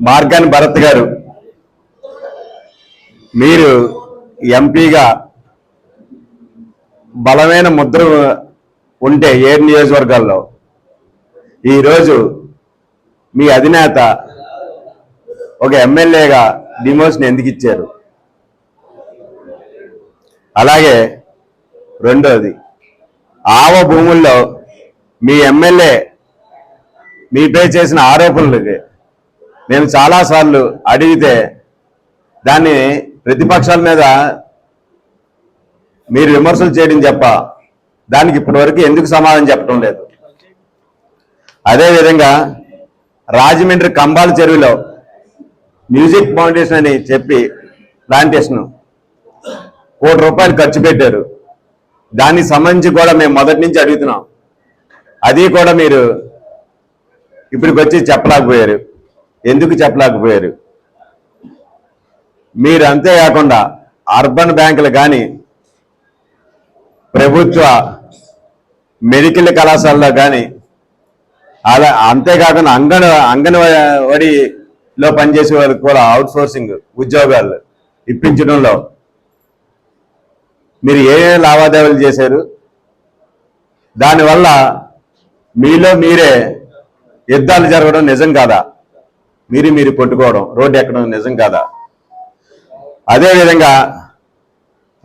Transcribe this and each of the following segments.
Morgan Bharat గారు మీరు ఎంపీగా బలమైన ముద్ర ఉంటే ఏ నియోజకవర్గాల్లో? ఈరోజు మీ అధినేత ఒక ఎమ్మెల్యేగా డిమోషన్ ఎందుకు ఇచ్చారు? అలాగే రెండోది ఆవ భూముల్లో మీ ఎమ్మెల్యే మీపై చేసిన ఆరోపణలకి నేను చాలాసార్లు అడిగితే దాన్ని ప్రతిపక్షాల మీద మీరు విమర్శలు చేయడం చెప్ప దానికి ఇప్పటివరకు ఎందుకు సమాధానం చెప్పడం లేదు. అదేవిధంగా రాజమండ్రి కంబాల చెరువులో మ్యూజిక్ ఫౌండేషన్ అని చెప్పి ప్లాంటేషన్ కోటి రూపాయలు ఖర్చు పెట్టారు. దానికి సంబంధించి కూడా మేము మొదటి నుంచి అడుగుతున్నాం. అది కూడా మీరు ఇప్పటికి వచ్చి చెప్పలేకపోయారు. ఎందుకు చెప్పలేకపోయారు? మీరు అంతేకాకుండా అర్బన్ బ్యాంకులు కానీ ప్రభుత్వ మెడికల్ కళాశాలలో కానీ అలా అంతేకాకుండా అంగన అంగన్వాడిలో పనిచేసే వారికి కూడా అవుట్ సోర్సింగ్ ఉద్యోగాలు ఇప్పించడంలో మీరు ఏ ఏ లావాదేవీలు చేశారు? దానివల్ల మీలో మీరే యుద్ధాలు జరగడం నిజం కాదా? మీరు మీరు కొట్టుకోవడం. రోడ్డు ఎక్కడం నిజం కాదా? అదేవిధంగా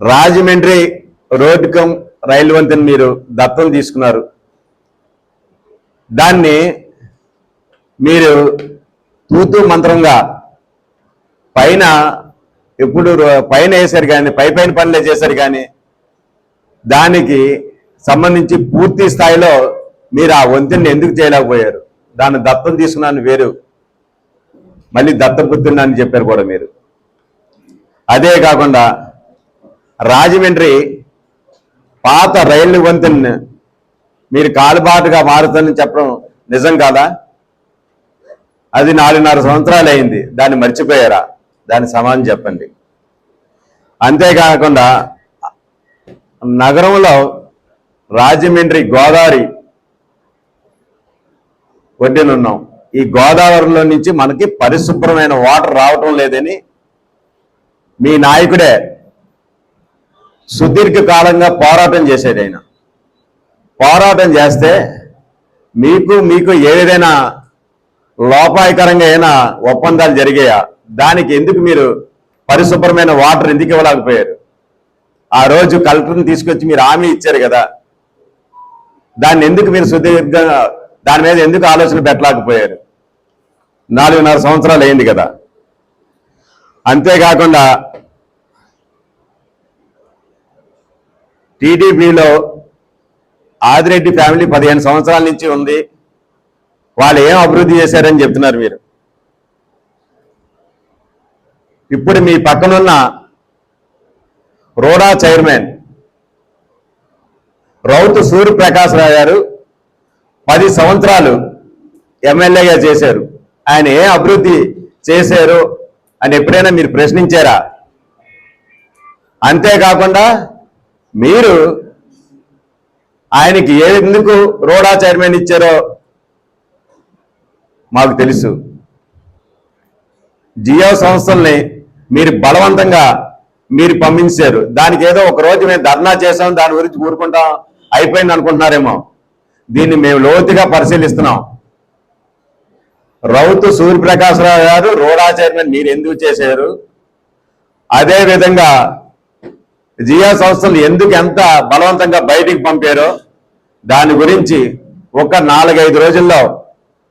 రాజమండ్రి రోడ్డు కమ్ రైలు వంతెన మీరు దత్తం తీసుకున్నారు. దాన్ని మీరు తూతూ మంత్రంగా పైన ఎప్పుడు రో- పైన వేశారు కానీ పై పైన పనులే చేశారు కానీ దానికి సంబంధించి పూర్తి స్థాయిలో మీరు ఆ వంతెన్ని ఎందుకు చేయలేకపోయారు? దాన్ని దత్తం తీసుకున్నాను వేరు. మళ్ళీ దత్తం అని చెప్పారు కూడా మీరు. అదే కాకుండా రాజమండ్రి పాత రైలు వంతెన మీరు కాలుబాటుగా మారుతుందని చెప్పడం నిజం కాదా? అది నాలుగున్నర సంవత్సరాలు అయింది. దాన్ని మర్చిపోయారా? దాని సమాధానం చెప్పండి. అంతేకాకుండా నగరంలో రాజమండ్రి గోదావరి ఒడ్డునున్నాం. ఈ గోదావరిలో నుంచి మనకి పరిశుభ్రమైన వాటర్ రావటం లేదని మీ నాయకుడే సుదీర్ఘ కాలంగా పోరాటం చేశాడు ఆయన. పోరాటం చేస్తే మీకు మీకు ఏదైనా లోపాయకరంగా అయినా ఒప్పందాలు జరిగాయా? దానికి ఎందుకు మీరు పరిశుభ్రమైన వాటర్ ఎందుకు ఇవ్వలేకపోయారు? ఆ రోజు కలెక్టర్ని తీసుకొచ్చి మీరు హామీ ఇచ్చారు కదా. దాన్ని ఎందుకు మీరు సుదీర్ఘంగా దాని మీద ఎందుకు ఆలోచన పెట్టలేకపోయారు? నాలుగున్నర సంవత్సరాలు అయింది కదా. అంతేకాకుండా టీడీపీలో ఆదిరెడ్డి ఫ్యామిలీ పదిహేను సంవత్సరాల నుంచి ఉంది. వాళ్ళు ఏం అభివృద్ధి చేశారని చెప్తున్నారు మీరు. ఇప్పుడు మీ పక్కనున్న రోడా చైర్మన్ రౌతు సూర్యప్రకాశ్రావు గారు పది సంవత్సరాలు ఎమ్మెల్యేగా చేశారు. ఆయన ఏం అభివృద్ధి చేశారు అని ఎప్పుడైనా మీరు ప్రశ్నించారా? అంతేకాకుండా మీరు ఆయనకి ఎందుకు రోడా చైర్మన్ ఇచ్చారో మాకు తెలుసు. జియో సంస్థల్ని మీరు బలవంతంగా మీరు పంపించారు. దానికి ఏదో ఒక రోజు మేము ధర్నా చేసాం దాని గురించి ఊరుకుంటాం అయిపోయింది అనుకుంటున్నారేమో. దీన్ని మేము లోతుగా పరిశీలిస్తున్నాం. రౌతు సూర్యప్రకాశరావు గారు రోడా చైర్మన్ మీరు ఎందుకు చేశారు? అదే విధంగా జియో సంస్థలు ఎందుకు ఎంత బలవంతంగా బయటికి పంపారో దాని గురించి ఒక నాలుగైదు రోజుల్లో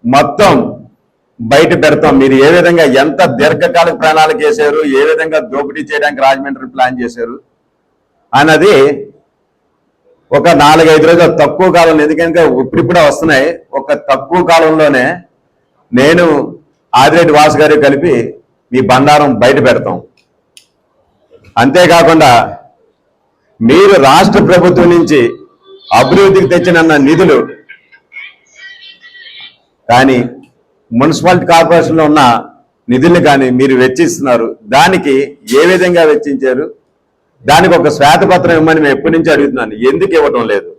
మొత్తం బయట పెడతాం. మీరు ఏ విధంగా ఎంత దీర్ఘకాలిక ప్రణాళిక చేశారు ఏ విధంగా దోపిడీ చేయడానికి రాజమండ్రి ప్లాన్ చేశారు? అన్నది ఒక నాలుగైదు రోజులు తక్కువ కాలంలో ఎందుకంటే ఇప్పుడిప్పుడే వస్తున్నాయి. ఒక తక్కువ కాలంలోనే నేను ఆదిరెడ్డి వాసు గారు కలిపి మీ బండారం బయట పెడతాం. అంతేకాకుండా మీరు రాష్ట్ర ప్రభుత్వం నుంచి అభివృద్ధికి తెచ్చినన్న నిధులు కానీ మున్సిపాలిటీ కార్పొరేషన్లో ఉన్న నిధులు కానీ మీరు వెచ్చిస్తున్నారు. దానికి ఏ విధంగా వెచ్చించారు? దానికి ఒక శ్వేతపత్రం ఇవ్వమని మేము ఎప్పటి నుంచి అడుగుతున్నాను. ఎందుకు ఇవ్వటం లేదు?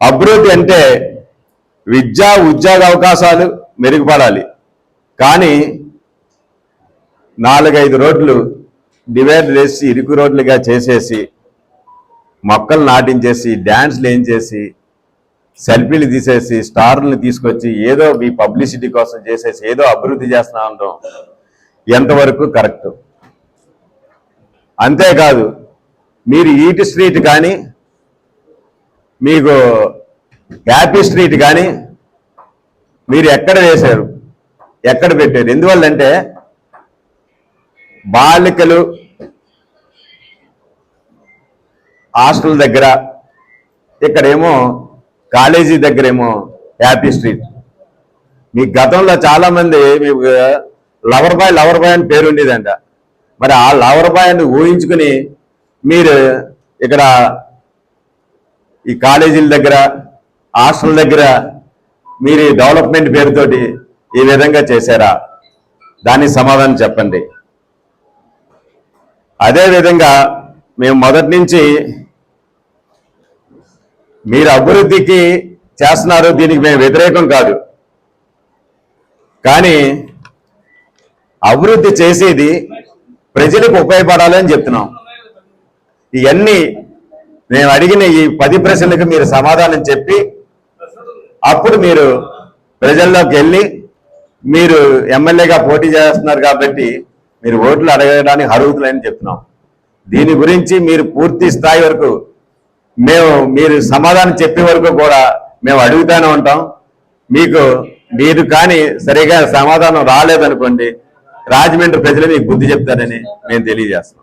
అభివృద్ధి అంటే విద్యా ఉద్యోగ అవకాశాలు మెరుగుపడాలి. కానీ నాలుగైదు రోడ్లు డివైడ్ చేసి ఇరుకు రోడ్లుగా చేసేసి మొక్కలు నాటించేసి డ్యాన్స్లు ఏం చేసి సెల్ఫీలు తీసేసి స్టార్లను తీసుకొచ్చి ఏదో మీ పబ్లిసిటీ కోసం చేసేసి ఏదో అభివృద్ధి చేస్తున్నా ఉండడం ఎంతవరకు కరెక్ట్? అంతేకాదు మీరు ఈటి స్ట్రీట్ కానీ మీకు హ్యాపీ స్ట్రీట్ కానీ మీరు ఎక్కడ వేశారు ఎక్కడ పెట్టారు? ఎందువల్లంటే బాలికలు హాస్టల్ దగ్గర ఇక్కడేమో కాలేజీ దగ్గరేమో హ్యాపీ స్ట్రీట్. మీ గతంలో చాలామంది మీకు లవర్ బాయ్ లవర్ బాయ్ అని పేరు ఉండేదంట. మరి ఆ లవర్ బాయ్ ఊహించుకుని మీరు ఇక్కడ ఈ కాలేజీల దగ్గర హాస్టల్ దగ్గర మీరు డెవలప్మెంట్ పేరుతోటి ఈ విధంగా చేశారా? దానికి సమాధానం చెప్పండి. అదే విధంగా మేము మొదటి నుంచి మీరు అభివృద్ధికి చేస్తున్నారు దీనికి మేము వ్యతిరేకం కాదు. కానీ అభివృద్ధి చేసేది ప్రజలకు ఉపయోగపడాలని చెప్తున్నాం. ఇవన్నీ మేము అడిగిన ఈ పది ప్రశ్నలకు మీరు సమాధానం చెప్పి అప్పుడు మీరు ప్రజల్లోకి వెళ్ళి మీరు ఎమ్మెల్యేగా పోటీ చేస్తున్నారు కాబట్టి మీరు ఓట్లు అడగడానికి అర్హుతులని చెప్తున్నాం. దీని గురించి మీరు పూర్తి స్థాయి వరకు మేము మీరు సమాధానం చెప్పే వరకు కూడా మేము అడుగుతూనే ఉంటాం. మీకు మీరు కానీ సరిగా సమాధానం రాలేదనుకోండి రాజమండ్రి ప్రజలే మీకు బుద్ధి చెప్తారని మేము తెలియజేస్తాం